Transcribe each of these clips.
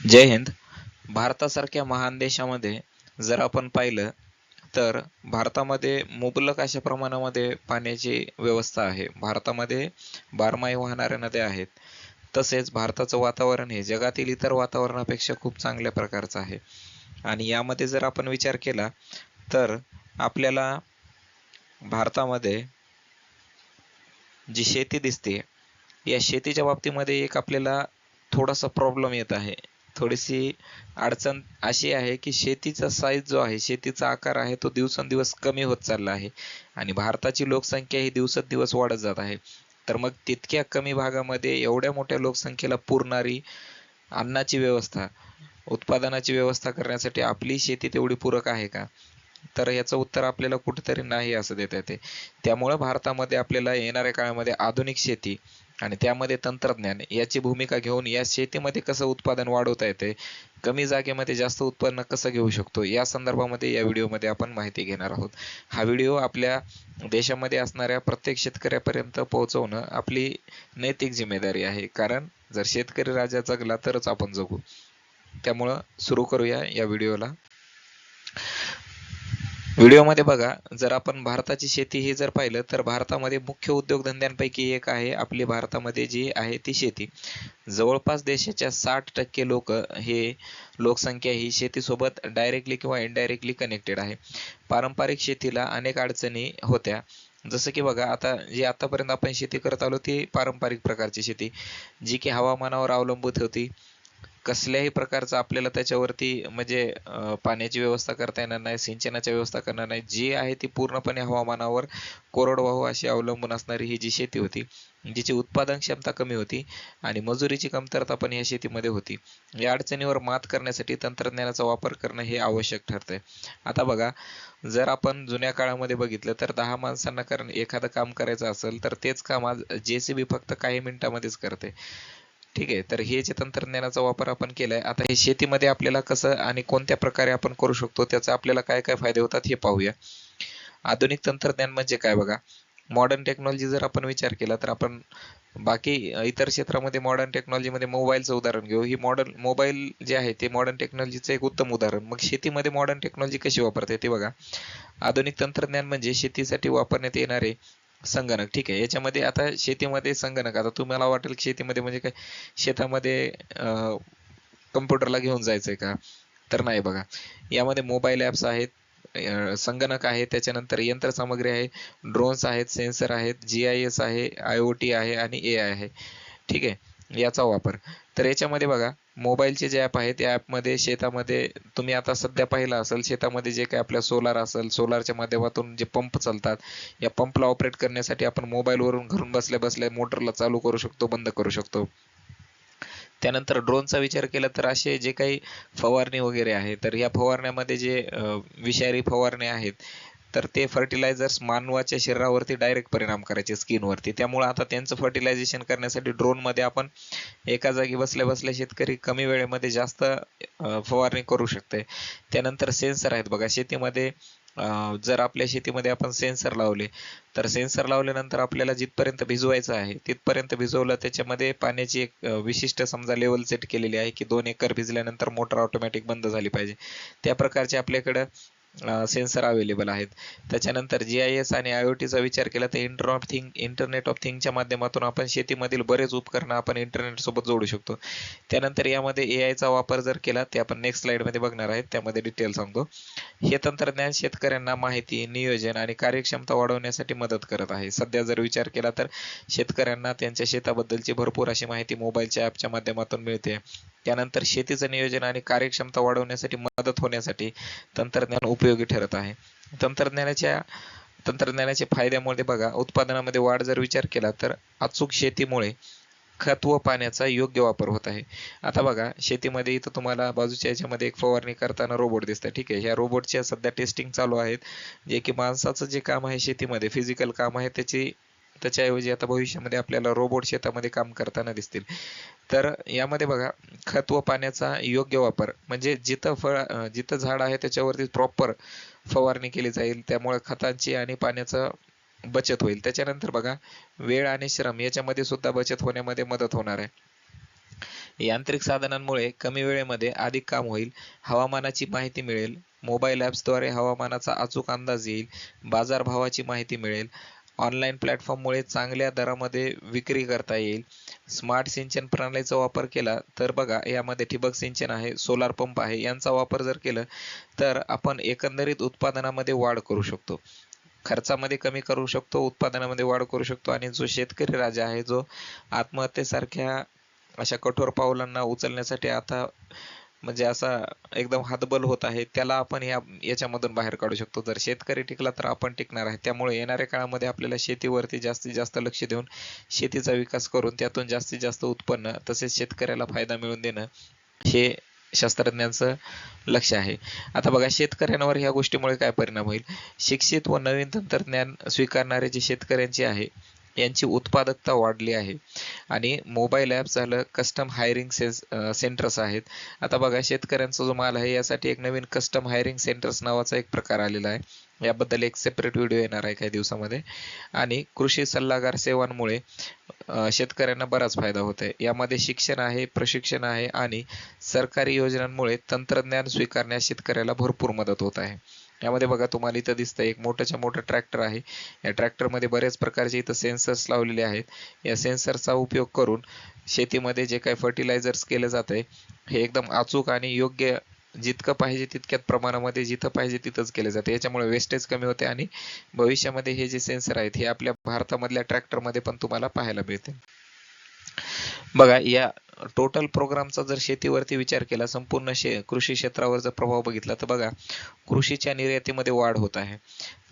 जय हिंद. भारतासारख्या महान देशामध्ये जर आपण पाहिलं तर भारतामध्ये मुबलक अशा प्रमाणामध्ये पाण्याची व्यवस्था आहे. भारतामध्ये बारमाही वाहणाऱ्या नद्या आहेत. तसेच भारताचं वातावरण हे जगातील इतर वातावरणापेक्षा खूप चांगल्या प्रकारचं आहे. आणि यामध्ये जर आपण विचार केला तर आपल्याला भारतामध्ये जी शेती दिसते या शेतीच्या बाबतीमध्ये एक आपल्याला थोडासा प्रॉब्लेम येत आहे. थोडीशी अडचण अशी आहे की शेतीचा साईज जो आहे शेतीचा आकार आहे तो दिवसेंदिवस कमी होत चालला आहे. आणि भारताची लोकसंख्या ही दिवसेंदिवस वाढत जात आहे. तर मग तितक्या कमी भागामध्ये एवढ्या मोठ्या लोकसंख्येला पुरणारी अन्नाची व्यवस्था उत्पादनाची व्यवस्था करण्यासाठी आपली शेती तेवढी पूरक आहे का? तर याचं उत्तर आपल्याला कुठेतरी नाही असं देता येते. त्यामुळं भारतामध्ये आपल्याला येणाऱ्या काळामध्ये आधुनिक शेती आणि त्यामध्ये तंत्रज्ञान याची भूमिका घेऊन या शेतीमध्ये कसं उत्पादन वाढवता येते कमी जागेमध्ये जास्त उत्पन्न कसं घेऊ शकतो या संदर्भामध्ये या व्हिडिओमध्ये आपण माहिती घेणार आहोत. हा व्हिडिओ आपल्या देशामध्ये असणाऱ्या प्रत्येक शेतकऱ्यापर्यंत पोहोचवणं आपली नैतिक जिम्मेदारी आहे. कारण जर शेतकरी राजा जगला तरच आपण जगू. त्यामुळं सुरू करूया या व्हिडिओला. व्हिडिओमध्ये बघा जर आपण भारताची शेती ही जर पाहिलं तर भारतामध्ये मुख्य उद्योगधंद्यांपैकी एक आहे आपली भारतामध्ये जी आहे ती शेती. जवळपास देशाच्या साठ टक्के लोक हे लोकसंख्या ही शेतीसोबत डायरेक्टली किंवा इनडायरेक्टली कनेक्टेड आहे. पारंपरिक शेतीला अनेक अडचणी होत्या. जसं की बघा आता जी आतापर्यंत आपण शेती करत आलो ती पारंपरिक प्रकारची शेती. जी की हवामानावर अवलंबून होती. कसल्याही प्रकारचं आपल्याला त्याच्यावरती म्हणजे पाण्याची व्यवस्था करता येणार नाही सिंचनाची व्यवस्था करणार नाही. जी आहे ती पूर्णपणे हवामानावर कोरडवाहू अशी अवलंबून असणारी ही जी शेती होती जिची उत्पादन क्षमता कमी होती आणि मजुरीची कमतरता पण या शेतीमध्ये होती. या अडचणीवर मात करण्यासाठी तंत्रज्ञानाचा वापर करणं हे आवश्यक ठरतंय. आता बघा जर आपण जुन्या काळामध्ये बघितलं तर दहा माणसांना कारण एखादं काम करायचं असेल तर तेच काम आज जेसीबी फक्त काही मिनिटामध्येच करते. ठीक आहे तर हे जे तंत्रज्ञानाचा वापर आपण केलाय आता हे शेतीमध्ये आपल्याला कसं आणि कोणत्या प्रकारे आपण करू शकतो त्याचा आपल्याला काय काय फायदे होतात हे पाहूया. आधुनिक तंत्रज्ञान म्हणजे काय बघा मॉडर्न टेक्नॉलॉजी जर आपण विचार केला तर आपण बाकी इतर क्षेत्रामध्ये मॉडर्न टेक्नॉलॉजीमध्ये मोबाईलचं उदाहरण घेऊ. ही मॉडर्न मोबाईल जे आहे ते मॉडर्न टेक्नॉलॉजीचं एक उत्तम उदाहरण. मग शेतीमध्ये मॉडर्न टेक्नॉलॉजी कशी वापरते ते बघा. आधुनिक तंत्रज्ञान म्हणजे शेतीसाठी वापरण्यात येणारे संगणक. ठीक आहे. याच्यामध्ये आता शेतीमध्ये संगणक. आता तुम्हाला वाटेल शेतीमध्ये म्हणजे काय? शेतामध्ये कम्प्युटरला घेऊन जायचंय का? तर नाही बघा. यामध्ये मोबाईल ॲप्स आहेत संगणक आहे त्याच्यानंतर यंत्रसामग्री आहे ड्रोन्स आहेत सेन्सर आहेत जी आय एस आहे आय ओ टी आहे आणि ए आय आहे. ठीक आहे. याचा वापर. तर याच्यामध्ये बघा मोबाईलचे जे ॲप आहे त्या ॲपमध्ये शेतामध्ये तुम्ही आता सध्या पाहिलं असेल शेतामध्ये जे काही आपल्या सोलार असेल सोलारच्या माध्यमातून जे पंप चालतात या पंपला ऑपरेट करण्यासाठी आपण मोबाईलवरून घरून बसल्या बसल्या मोटरला चालू करू शकतो बंद करू शकतो. त्यानंतर ड्रोनचा विचार केला तर असे जे काही फवारणी वगैरे आहे तर या फवारण्यामध्ये जे विषारी फवारणी आहेत तर ते फर्टिलायझर्स मानवाच्या शरीरावरती डायरेक्ट परिणाम करायचे स्किनवरती त्यामुळे आता त्यांचं फर्टिलायझेशन करण्यासाठी ड्रोनमध्ये आपण एका जागी बसल्या बसल्या शेतकरी कमी वेळेमध्ये जास्त फवारणी करू शकते त्यानंतर सेन्सर आहेत बघा शेतीमध्ये जर आपल्या शेतीमध्ये आपण सेन्सर लावले तर सेन्सर लावल्यानंतर आपल्याला जिथपर्यंत भिजवायचं आहे तिथपर्यंत भिजवलं त्याच्यामध्ये पाण्याची एक विशिष्ट समजा लेवल सेट केलेली आहे की दोन एकर भिजल्यानंतर मोटर ऑटोमॅटिक बंद झाली पाहिजे. त्या प्रकारचे आपल्याकडं सेन्सर अवेलेबल आहेत. त्याच्यानंतर जी आय एस आणि आय ओ टीचा विचार केला तर inter of thing internet of थिंगच्या माध्यमातून आपण शेतीमधील बरेच उपकरणं आपण इंटरनेट सोबत जोडू शकतो. त्यानंतर यामध्ये ए आयचा वापर जर केला ते आपण नेक्स्ट स्लाईडमध्ये बघणार आहेत. त्यामध्ये डिटेल सांगतो. हे तंत्रज्ञान शेतकऱ्यांना माहिती नियोजन आणि कार्यक्षमता वाढवण्यासाठी मदत करत आहे. सध्या जर विचार केला तर शेतकऱ्यांना त्यांच्या शेताबद्दलची भरपूर अशी माहिती मोबाईलच्या ॲपच्या माध्यमातून मिळते. त्यानंतर शेतीचं नियोजन आणि कार्यक्षमता वाढवण्यासाठी मदत होण्यासाठी तंत्रज्ञान उपयोगी ठरत आहे. तंत्रज्ञानाच्या तंत्रज्ञानाच्या फायद्यामुळे बघा उत्पादनामध्ये वाढ जर विचार केला तर अचूक शेतीमुळे खत व पाण्याचा योग्य वापर होत आहे. आता बघा शेतीमध्ये इथं तुम्हाला बाजूच्या याच्यामध्ये एक फवारणी करताना रोबोट दिसतं ठीक आहे ह्या रोबोटच्या सध्या टेस्टिंग चालू आहेत. जे की माणसाचं जे काम आहे शेतीमध्ये फिजिकल काम आहे त्याची त्याच्याऐवजी आता भविष्यामध्ये आपल्याला रोबोट शेतामध्ये काम करताना दिसतील. तर यामध्ये बघा खत व पाण्याचा योग्य वापर म्हणजे जिथं फळ जिथं झाड आहे त्याच्यावरती प्रॉपर फवारणी केली जाईल त्यामुळे खतांची आणि पाण्याचं बचत होईल. त्याच्यानंतर बघा वेळ आणि श्रम याच्यामध्ये सुद्धा बचत होण्यामध्ये मदत होणार आहे. यांत्रिक साधनांमुळे कमी वेळेमध्ये अधिक काम होईल हवामानाची माहिती मिळेल मोबाईल ॲप्सद्वारे हवामानाचा अचूक अंदाज येईल बाजारभावाची माहिती मिळेल ऑनलाईन प्लॅटफॉर्ममुळे चांगल्या दरामध्ये विक्री करता येईल. स्मार्ट सिंचन प्रणालीचा वापर केला तर बघा यामध्ये ठिबक सिंचन आहे सोलार पंप आहे यांचा वापर जर केलं तर आपण एकंदरीत उत्पादनामध्ये वाढ करू शकतो. खर्चामध्ये कमी करू शकतो उत्पादनामध्ये वाढ करू शकतो आणि जो शेतकरी राजा आहे जो आत्महत्येसारख्या अशा कठोर पावलांना उचलण्यासाठी आता म्हणजे असा एकदम हातबल होत आहे त्याला आपण या याच्यामधून बाहेर काढू शकतो. जर शेतकरी टिकला तर आपण टिकणार आहे. त्यामुळे येणाऱ्या काळामध्ये आपल्याला शेतीवरती जास्तीत जास्त लक्ष देऊन शेतीचा विकास करून त्यातून जास्तीत जास्त उत्पन्न तसेच शेतकऱ्याला फायदा मिळवून देणं हे शास्त्रज्ञांचं लक्ष आहे. आता बघा शेतकऱ्यांवर ह्या गोष्टीमुळे काय परिणाम होईल? शिक्षित व नवीन तंत्रज्ञान स्वीकारणारे जे शेतकऱ्यांचे आहे यांची उत्पादकता वाढली आहे. आणि मोबाईल ॲप झालं कस्टम हायरिंग सेन्स सेंटर्स आहेत. आता बघा शेतकऱ्यांचा जो माल आहे यासाठी एक नवीन कस्टम हायरिंग सेंटर्स नावाचा एक प्रकार आलेला आहे. याबद्दल एक सेपरेट व्हिडिओ येणार आहे काही दिवसामध्ये. आणि कृषी सल्लागार सेवांमुळे शेतकऱ्यांना बराच फायदा होत आहे यामध्ये शिक्षण आहे प्रशिक्षण आहे आणि सरकारी योजनांमुळे तंत्रज्ञान स्वीकारण्यास शेतकऱ्याला भरपूर मदत होत आहे. यामध्ये बघा तुम्हाला इथं दिसतं एक मोठ्याच्या मोठं ट्रॅक्टर आहे. या ट्रॅक्टरमध्ये बऱ्याच प्रकारचे इथं सेन्सर्स लावलेले आहेत. या सेन्सरचा उपयोग करून शेतीमध्ये जे काही फर्टिलायझर्स केलं जात आहे हे एकदम अचूक आणि योग्य जितकं पाहिजे तितक्यात प्रमाणामध्ये जिथं पाहिजे तिथंच केलं जाते याच्यामुळे वेस्टेज कमी होते आणि भविष्यामध्ये हे जे सेन्सर आहेत हे आपल्या भारतामधल्या ट्रॅक्टरमध्ये पण तुम्हाला पाहायला मिळते बघा या टोटल प्रोग्रामचा जर शेतीवरती विचार केला संपूर्ण शे कृषी क्षेत्रावर जर प्रभाव बघितला तर बघा कृषीच्या निर्यातीमध्ये वाढ होत आहे.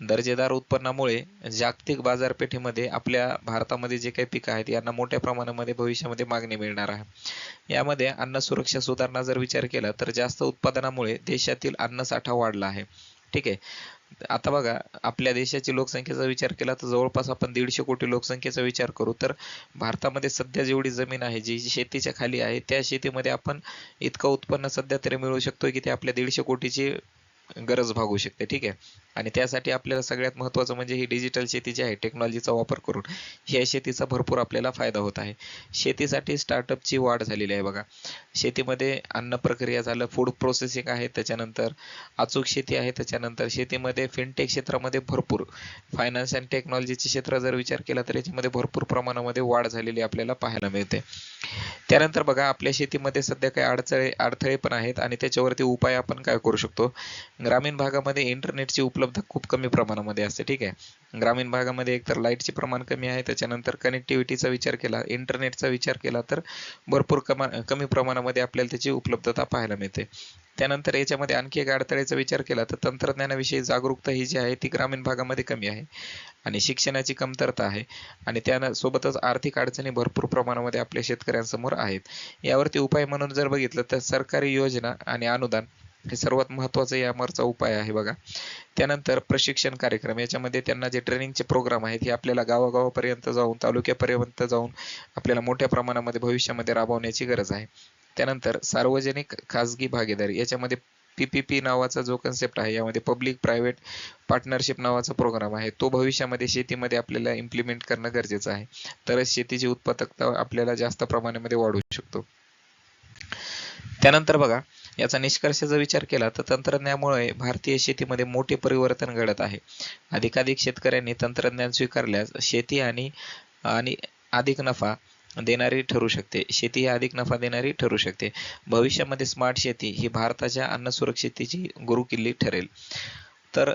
दर्जेदार उत्पन्नामुळे जागतिक बाजारपेठेमध्ये आपल्या भारतामध्ये जे काही पिकं आहेत यांना मोठ्या प्रमाणामध्ये भविष्यामध्ये मागणी मिळणार आहे. यामध्ये अन्न सुरक्षा सुधारणा जर विचार केला तर जास्त उत्पादनामुळे देशातील अन्नसाठा वाढला आहे. ठीक आहे. आता बघा आपल्या देशाची लोकसंख्येचा विचार केला तर जवळपास आपण दीडशे कोटी लोकसंख्येचा विचार करू तर भारतामध्ये सध्या जेवढी जमीन आहे जी शेतीच्या खाली आहे त्या शेतीमध्ये आपण इतकं उत्पन्न सध्या तरी मिळवू शकतो की ते आपल्या दीडशे कोटीची गरज भागू शकते ठीक आहे? आणि त्यासाठी आपल्याला सगळ्यात महत्त्वाचं म्हणजे ही डिजिटल शेती जी आहे टेक्नॉलॉजीचा वापर करून ह्या शेतीचा भरपूर आपल्याला फायदा होत आहे. शेतीसाठी स्टार्टअपची वाढ झालेली आहे बघा. शेतीमध्ये अन्न प्रक्रिया झालं फूड प्रोसेसिंग आहे त्याच्यानंतर अचूक शेती आहे त्याच्यानंतर शेतीमध्ये फिनटेक क्षेत्रामध्ये भरपूर फायनान्स अँड टेक्नॉलॉजीचे क्षेत्र जर विचार केला तर याच्यामध्ये भरपूर प्रमाणामध्ये वाढ झालेली आपल्याला पाहायला मिळते. त्यानंतर बघा आपल्या शेतीमध्ये सध्या काही अडचणे अडथळे पण आहेत आणि त्याच्यावरती उपाय आपण काय करू शकतो? ग्रामीण भागामध्ये इंटरनेटची उपलब्धता खूप कमी प्रमाणामध्ये असते ठीक आहे? ग्रामीण भागामध्ये एकतर लाईटचे प्रमाण कमी आहे त्याच्यानंतर कनेक्टिव्हिटीचा विचार केला इंटरनेटचा विचार केला तर भरपूर कमा कमी प्रमाणामध्ये आपल्याला त्याची उपलब्धता पाहायला मिळते. त्यानंतर याच्यामध्ये आणखी एक अडथळ्याचा विचार केला तर तंत्रज्ञानाविषयी जागरूकता ही जी आहे ती ग्रामीण भागामध्ये कमी आहे आणि शिक्षणाची कमतरता आहे आणि त्या सोबतच आर्थिक अडचणी भरपूर प्रमाणामध्ये आपल्या शेतकऱ्यांसमोर आहेत. यावरती उपाय म्हणून जर बघितलं तर सरकारी योजना आणि अनुदान हे सर्वात महत्त्वाचं यामरचा उपाय आहे बघा. त्यानंतर प्रशिक्षण कार्यक्रम. याच्यामध्ये त्यांना जे ट्रेनिंगचे प्रोग्राम आहेत हे आपल्याला गावागावापर्यंत जाऊन तालुक्यापर्यंत जाऊन आपल्याला मोठ्या प्रमाणामध्ये भविष्यामध्ये राबवण्याची गरज आहे. त्यानंतर सार्वजनिक खाजगी भागीदारी. याच्यामध्ये पीपीपी नावाचा जो कन्सेप्ट आहे यामध्ये पब्लिक प्रायव्हेट पार्टनरशिप नावाचा प्रोग्राम आहे. तो भविष्यामध्ये शेतीमध्ये आपल्याला इम्प्लिमेंट करणं गरजेचं आहे. तरच शेतीची उत्पादकता आपल्याला जास्त प्रमाणामध्ये वाढू शकतो. त्यानंतर बघा याचा निष्कर्षाचा विचार केला तर तंत्रज्ञानामुळे भारतीय शेतीमध्ये मोठे परिवर्तन घडत आहे. अधिकाधिक शेतकऱ्यांनी तंत्रज्ञान स्वीकारल्यास शेती आणि आणि अधिक नफा देणारी ठरू शकते. शेती ही अधिक नफा देणारी ठरू शकते. भविष्यामध्ये स्मार्ट शेती ही भारताच्या अन्न सुरक्षितेची गुरुकिल्ली ठरेल. तर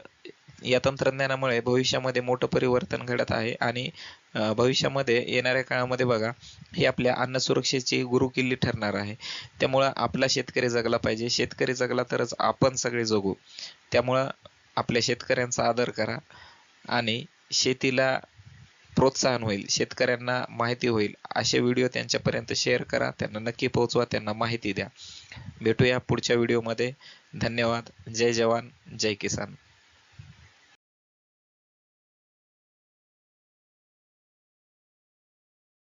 या तंत्रज्ञानामुळे भविष्यामध्ये मोठं परिवर्तन घडत आहे आणि भविष्यामध्ये येणाऱ्या काळामध्ये बघा ही आपल्या अन्न सुरक्षेची गुरुकिल्ली ठरणार आहे. त्यामुळं आपला शेतकरी जगला पाहिजे. शेतकरी जगला तरच आपण सगळे जगू. त्यामुळं आपल्या शेतकऱ्यांचा आदर करा आणि शेतीला प्रोत्साहन होईल. शेतकऱ्यांना माहिती होईल. असे व्हिडिओ त्यांच्यापर्यंत शेअर करा. त्यांना नक्की पोहोचवा. त्यांना माहिती द्या. भेटूया पुढच्या व्हिडिओमध्ये. धन्यवाद. जय जवान. जय किसान.